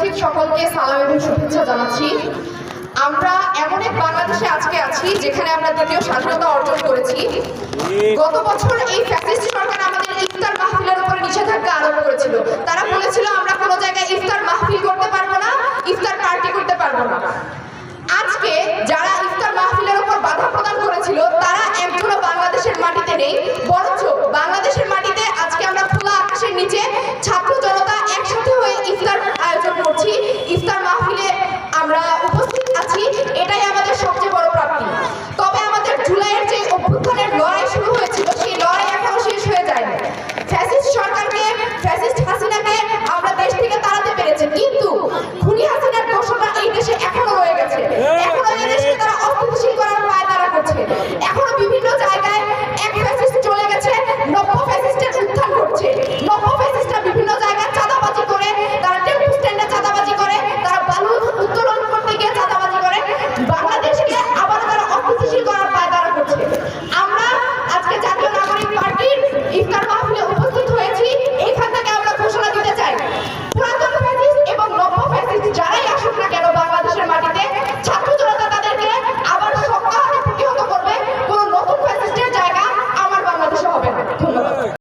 ঠিক সকলকে সালাম এবং শুভেচ্ছা জানাচ্ছি। আমরা এমন এক বাংলাদেশে আজকে আছি যেখানে আমরা দ্বিতীয় স্বাধীনতা অর্জন করেছি। গত বছর